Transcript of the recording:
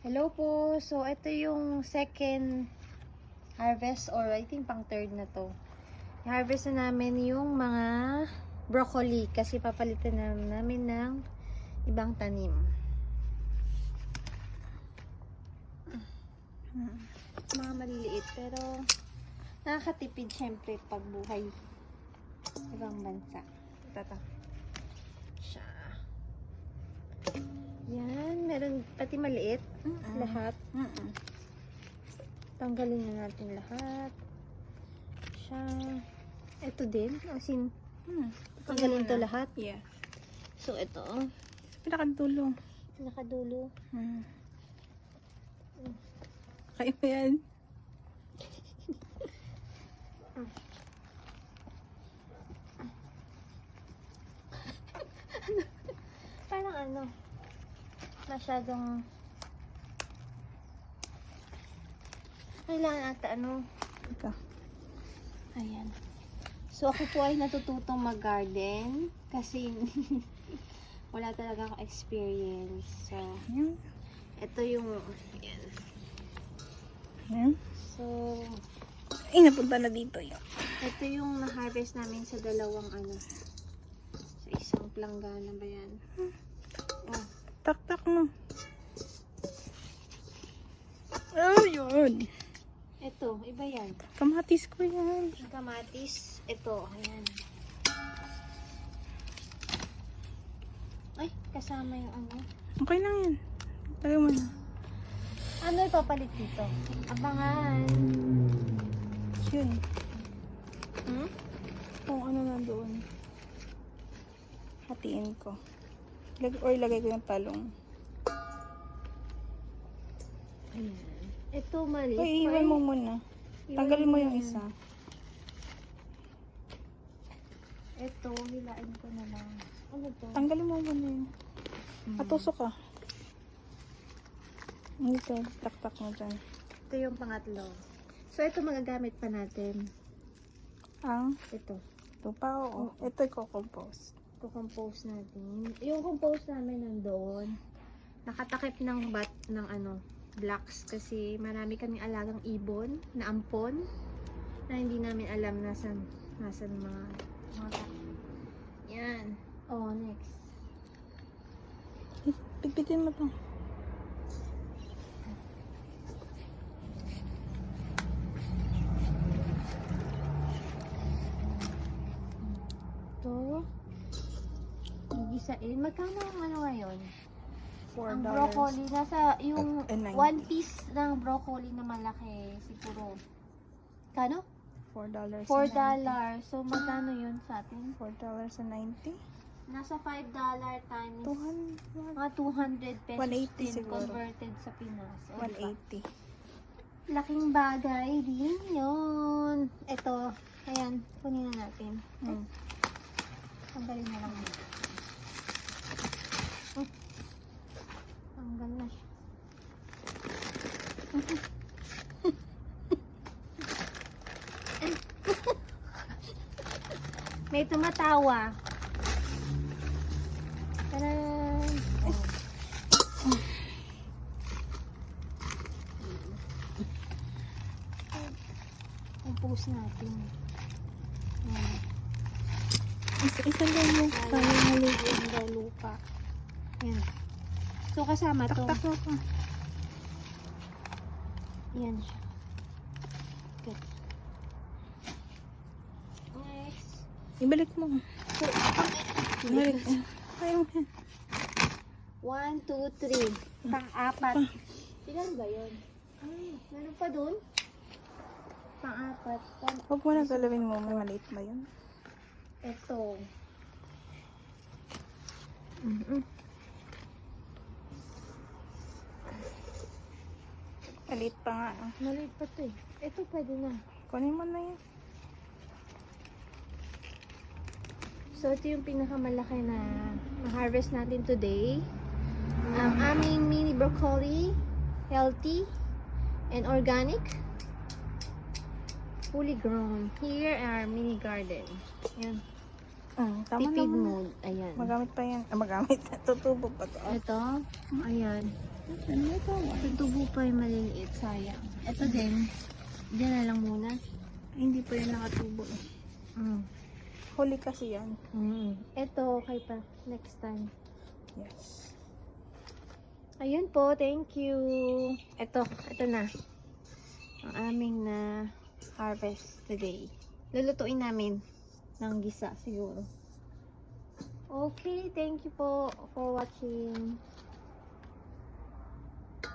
Hello po. So, ito yung second harvest or I think pang third na to. I-harvest na namin yung mga broccoli kasi papalitan na namin ng ibang tanim. Mga maliliit pero nakakatipid syempre pag buhay ibang bansa. Tata. Siya. Yan, meron pati maliit. Lahat. Mm-mm. Tanggalin na natin lahat. Siya. Ito din. As in, Hmm. tanggalin to lahat. Yeah. So, ito. Pinakadulo. Nakadulo. Hmm. Kaya mo yan. Parang ano, masyadong kailangan ata ano, Ito. ayan. So, ako po ay natututong mag-garden kasi wala talaga akong experience. So, Ayan. ito yung, ayan. Ayan. So, Ay, napunta na dito yun. ito yung na-harvest namin sa dalawang ano, sa isang planggana ba yan? Oh, Tak-tak mo. Oh, yun. ito, iba yan. Kamatis ko yan. Yung kamatis, ito, ayan. Ay, kasama yung ano. Okay lang yan. Tayo mo na. Ano ipapalit dito? Abangan. Yun. Hmm? Kung ano nandoon. Hatiin ko. Lag or ilagay ko yung talong. Ayan. Ito maliit. Uy, iwan mo muna. Iwan Tanggalin mo yung yan. isa. Ito, hilain ko na lang. Ano to? Tanggalin mo muna yun. Hmm. Atusok ka. Ito, tak-tak mo dyan. Ito yung pangatlo. So, ito magagamit pa natin. Ang Ito. ito pa, oo. Ito i-compose. Kukompose natin. Yung compose namin nandoon, nakatakip ng bat ng ano, blocks kasi marami kaming alagang ibon na ampon na hindi namin alam nasan nasan mga mga yan. Oh, next. Pigpitin mo to. To gigisain. Magkano ang ano ngayon? Four Ang dollars. broccoli, nasa yung 90. one piece ng broccoli na malaki, siguro. Kano? Four dollars. Four dollar. So, magkano yun sa atin? Four dollars and ninety. Nasa five dollar times Two hundred. mga 200 pesos 180 din siguro. converted sa Pinas. O, One diba? eighty. Laking bagay din yun. Ito, ayan, kunin na natin. Hmm. Tanggalin na lang. Oh. Na siya. May tumatawa. Taran! Oh. Compose natin. Ayan. Isa, isa lang mali. Ayan daw lupa. Yan. So, kasama to. Tak-tak mo pa. Yan siya. Good. Next. Ibalik mo. So, Ibalik. Ayaw yan. one, two, three. Pang-apat. Ilan ba yun? Ay, meron pa dun? Pang-apat. Pang- Huwag mo na galawin mo. May maliit ba yun? Ito. Maliit pa nga. ah. Maliit pa to eh. Ito pwede na. Kunin mo na yan. So, ito yung pinakamalaki na ma-harvest natin today. Ang aming mini broccoli, healthy and organic. Fully grown. Here our mini garden. Yan. Mm, tama Tipid naman. mode. Ayan. Magamit pa yan. Ah, magamit. Tutubo pa to. ah. Ito. Ayan. Ano ito? Tutubo pa yung maliliit, sayang. Ito din, dyan na lang muna. Ay, hindi pa yan nakatubo eh. Mm. Huli kasi yan. Mm. Ito, okay pa. Next time. Yes. Ayun po, thank you. Ito, ito na. Ang aming na harvest today. Lulutuin namin ng gisa siguro. Okay, thank you po for watching.